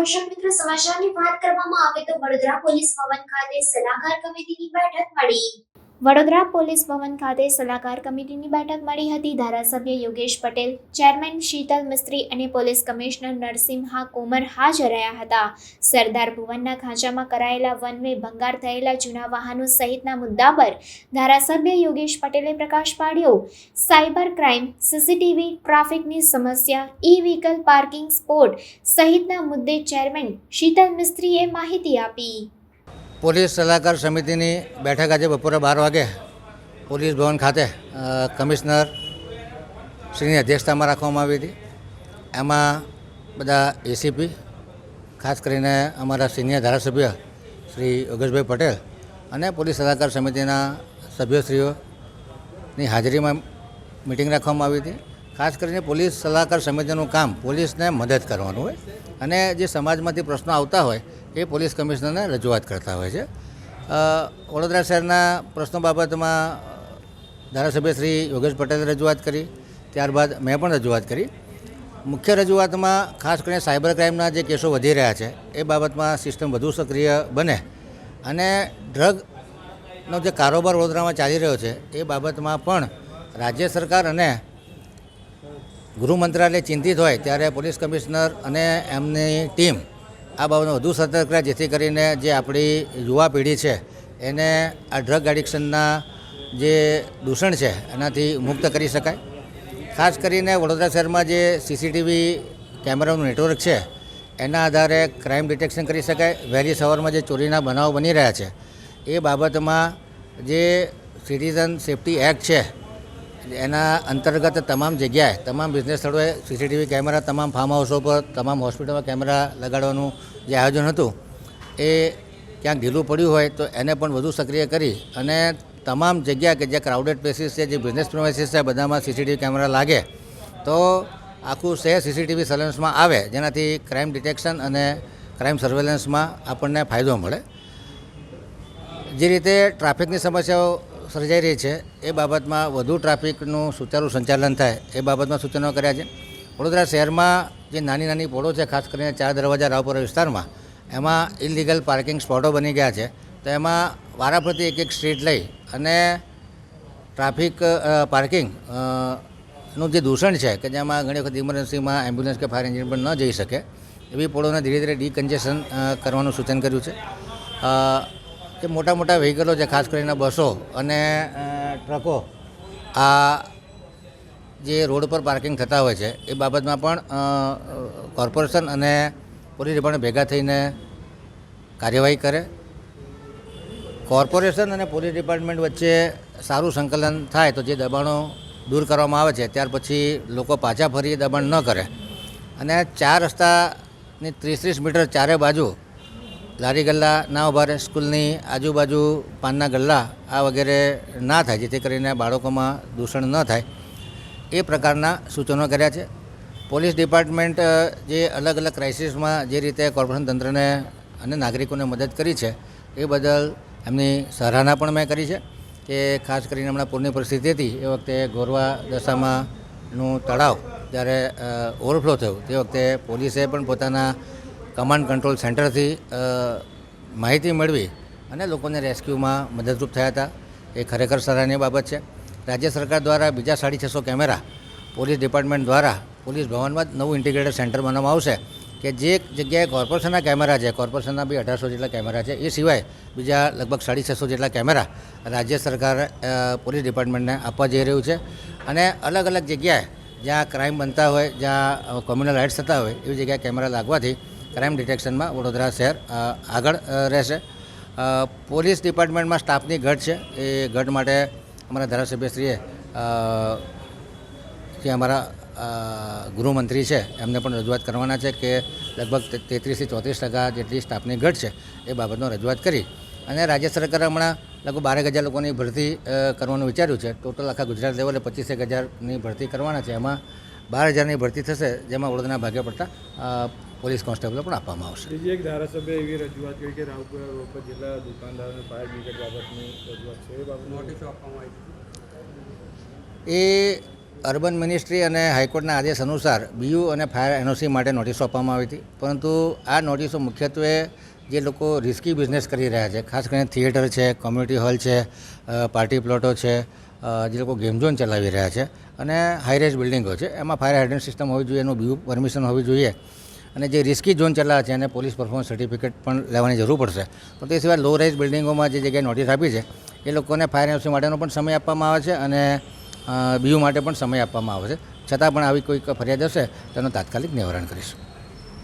દર્શક મિત્રો, સમાચારની વાત કરવામાં આવે તો વડોદરા પોલીસ ભવન ખાતે સલાહકાર કમિટીની બેઠક મળી. વડોદરા પોલીસ ભવન ખાતે સલાહકાર કમિટીની બેઠક મળી હતી. ધારાસભ્ય યોગેશ પટેલ, ચેરમેન શીતલ મિસ્ત્રી અને પોલીસ કમિશનર નરસિંહા કોમર હાજર રહ્યા હતા. સરદાર ભુવનના ખાંચામાં કરાયેલા વન વે ભંગાર થયેલા જૂના વાહનો સહિતના મુદ્દા પર ધારાસભ્ય યોગેશ પટેલે પ્રકાશ પાડ્યો. સાયબર ક્રાઇમ, સીસીટીવી ટ્રાફિકની સમસ્યા ઈ વ્હીકલ પાર્કિંગ સ્પોટ સહિતના મુદ્દે ચેરમેન શીતલ મિસ્ત્રીએ માહિતી આપી. પોલીસ સલાહકાર સમિતિની બેઠક આજે બપોરે બાર વાગે પોલીસ ભવન ખાતે કમિશનર શ્રીની અધ્યક્ષતામાં રાખવામાં આવી હતી. એમાં બધા એસીપી, ખાસ કરીને અમારા સિનિયર ધારાસભ્ય શ્રી યોગેશભાઈ પટેલ અને પોલીસ સલાહકાર સમિતિના સભ્યશ્રીઓની હાજરીમાં મિટિંગ રાખવામાં આવી હતી. ખાસ કરીને પોલીસ સલાહકાર સમિતિનું કામ પોલીસને મદદ કરવાનું હોય. અને જે સમાજમાંથી પ્રશ્નો આવતા હોય, એ પોલીસ કમિશનરને રજૂઆત કરતા હોય છે. વડોદરા શહેરના પ્રશ્નો બાબતમાં ધારાસભ્ય શ્રી યોગેશ પટેલે રજૂઆત કરી, ત્યારબાદ મેં પણ રજૂઆત કરી. મુખ્ય રજૂઆતમાં ખાસ કરીને સાયબર ક્રાઇમના જે કેસો વધી રહ્યા છે, એ બાબતમાં સિસ્ટમ વધુ સક્રિય બને અને ડ્રગનો જે કારોબાર વડોદરામાં ચાલી રહ્યો છે, એ બાબતમાં પણ રાજ્ય સરકાર અને ગૃહ મંત્રાલય ચિંતિત હોય ત્યારે પોલીસ કમિશનર અને એમની ટીમ આ બાબતને વધુ સતર્ક રહે, જેથી કરીને જે આપણી યુવા પેઢી છે એને આ ડ્રગ એડિક્શનના જે દૂષણ છે એનાથી મુક્ત કરી શકાય. ખાસ કરીને વડોદરા શહેરમાં જે સીસીટીવી કેમેરાનું નેટવર્ક છે, એના આધારે ક્રાઇમ ડિટેક્શન કરી શકાય. વહેલી સવારમાં જે ચોરીના બનાવો બની રહ્યા છે, એ બાબતમાં જે સિટીઝન સેફટી એક્ટ છે એના અંતર્ગત તમામ જગ્યાએ, તમામ બિઝનેસ સ્થળોએ સીસીટીવી કેમેરા તમામ ફાર્મ હાઉસો પર તમામ હોસ્પિટલમાં કેમેરા લગાડવાનું જે આયોજન હતું, એ ક્યાંક ઢીલું પડ્યું હોય તો એને પણ વધુ સક્રિય કરી અને તમામ જગ્યા કે જે ક્રાઉડેડ પ્લેસીસ છે, જે બિઝનેસ પ્રોમેસીસ છે, બધામાં સીસીટીવી કેમેરા લાગે, તો આખું શહેર સીસીટીવી સર્વેલન્સમાં આવે, જેનાથી ક્રાઇમ ડિટેક્શન અને ક્રાઇમ સર્વેલન્સમાં આપણને ફાયદો મળે. જે રીતે ટ્રાફિકની સમસ્યાઓ સર્જાઈ રહી છે. એ બાબતમાં વધુ ટ્રાફિકનું સુચારું સંચાલન થાય એ બાબતમાં સૂચનો કર્યા છે. વડોદરા શહેરમાં જે નાની નાની પોળો છે, ખાસ કરીને ચાર દરવાજા રાવપુરા વિસ્તારમાં, એમાં ઇલીગલ પાર્કિંગ સ્પોટો બની ગયા છે. તો એમાં વારાફરતી એક એક સ્ટ્રીટ લઈ અને ટ્રાફિક પાર્કિંગનું જે દૂષણ છે કે જેમાં ઘણી વખત ઇમરજન્સીમાં એમ્બ્યુલન્સ કે ફાયર એન્જિન પણ ન જઈ શકે, એવી પોળોને ધીરે ધીરે ડીકન્જેશન કરવાનું સૂચન કર્યું છે. જે મોટા મોટા વ્હીકલો છે, ખાસ કરીને બસો અને ટ્રકો આ જે રોડ પર પાર્કિંગ થતા હોય છે, એ બાબતમાં પણ કોર્પોરેશન અને પોલીસ ડિપાર્ટમેન્ટ ભેગા થઈને કાર્યવાહી કરે. કોર્પોરેશન અને પોલીસ ડિપાર્ટમેન્ટ વચ્ચે સારું સંકલન થાય તો જે દબાણો દૂર કરવામાં આવે છે, ત્યાર પછી લોકો પાછા ફરી દબાણ ન કરે. અને ચાર રસ્તાની ત્રીસ ત્રીસ મીટર ચારે બાજુ લારી ગલ્લા ના ઊભા સ્કૂલની આજુબાજુ પાનના ગલ્લા આ વગેરે ના થાય, જેથી કરીને બાળકોમાં દૂષણ ન થાય. એ પ્રકારના સૂચનો કર્યા છે. પોલીસ ડિપાર્ટમેન્ટ જે અલગ અલગ ક્રાઇસિસમાં જે રીતે કોર્પોરેશન તંત્રને અને નાગરિકોને મદદ કરી છે, એ બદલ એમની સરાહના પણ મેં કરી છે કે ખાસ કરીને હમણાં પૂરની પરિસ્થિતિ હતી એ વખતે ગોરવા દશામાંનું તળાવ જ્યારે ઓવરફ્લો થયું, તે વખતે પોલીસે પણ પોતાના કમાન્ડ કંટ્રોલ સેન્ટરથી માહિતી મેળવી અને લોકોને રેસ્ક્યુમાં મદદરૂપ થયા હતા. એ ખરેખર સરાહનીય બાબત છે. રાજ્ય સરકાર દ્વારા બીજા સાડી છસો કેમેરા પોલીસ ડિપાર્ટમેન્ટ દ્વારા પોલીસ ભવનમાં જ નવું ઇન્ટિગ્રેટેડ સેન્ટર બનાવવામાં આવશે કે જે જગ્યાએ કોર્પોરેશનના કેમેરા છે. કોર્પોરેશનના બી અઢારસો જેટલા કેમેરા છે. એ સિવાય બીજા લગભગ સાડી છસો જેટલા કેમેરા રાજ્ય સરકાર પોલીસ ડિપાર્ટમેન્ટને આપવા જઈ રહ્યું છે. અને અલગ અલગ જગ્યાએ જ્યાં ક્રાઇમ બનતા હોય, જ્યાં કોમ્યુનલ રાઇટ્સ થતા હોય, એવી જગ્યાએ કેમેરા લાગવાથી ક્રાઇમ ડિટેક્શનમાં વડોદરા શહેર આગળ રહેશે. પોલીસ ડિપાર્ટમેન્ટમાં સ્ટાફની ઘટ છે. એ ઘટ માટે અમારા ધારાસભ્યશ્રીએ જે અમારા ગૃહમંત્રી છે, એમને પણ રજૂઆત કરવાના છે કે લગભગ તેત્રીસથી ચોત્રીસ ટકા જેટલી સ્ટાફની ઘટ છે, એ બાબતનો રજૂઆત કરી. અને રાજ્ય સરકારે હમણાં લગભગ બારેક હજાર લોકોની ભરતી કરવાનું વિચાર્યું છે. ટોટલ આખા ગુજરાત લેવલે પચીસેક હજારની ભરતી કરવાના છે. એમાં બાર હજારની ભરતી થશે, જેમાં વડોદરાના ભાગે પડતા પોલીસ કોન્સ્ટેબલો પણ આપવામાં આવશે. બીજી એક ધારાસભ્ય એવી રજૂઆત કરી કે રાવપુરા રોડ પર જેટલા દુકાનદારોને ફાયર બ્રિગેડ બાબતની રજૂઆત છે એ બાબત નોટિસો આપવામાં આવી એ અર્બન મિનિસ્ટ્રી અને હાઈકોર્ટના આદેશ અનુસાર બીયુ અને ફાયર એનઓસી માટે નોટિસો આપવામાં આવી હતી. પરંતુ આ નોટિસો મુખ્યત્વે જે લોકો રિસ્કી બિઝનેસ કરી રહ્યા છે ખાસ કરીને થિયેટર છે કોમ્યુનિટી હોલ છે પાર્ટી પ્લોટો છે જે લોકો ગેમ ઝોન ચલાવી રહ્યા છે અને હાઈરેજ બિલ્ડિંગો છે. એમાં ફાયર હાઇડ્રન સિસ્ટમ હોવી જોઈએ એનું બીયુ પરમિશન હોવી જોઈએ. અને જે રિસ્કી ઝોન ચલાવે છે એને પોલીસ પરફોર્મન્સ સર્ટિફિકેટ પણ લેવાની જરૂર પડશે. પણ તે સિવાય લો રાઇઝ બિલ્ડિંગોમાં જે જગ્યાએ નોટિસ આપી છે, એ લોકોને ફાયર એનઓસી માટેનો પણ સમય આપવામાં આવે છે અને બીયુ માટે પણ સમય આપવામાં આવે છે. છતાં પણ આવી કોઈ ફરિયાદ હશે, તેનું તાત્કાલિક નિવારણ કરીશું.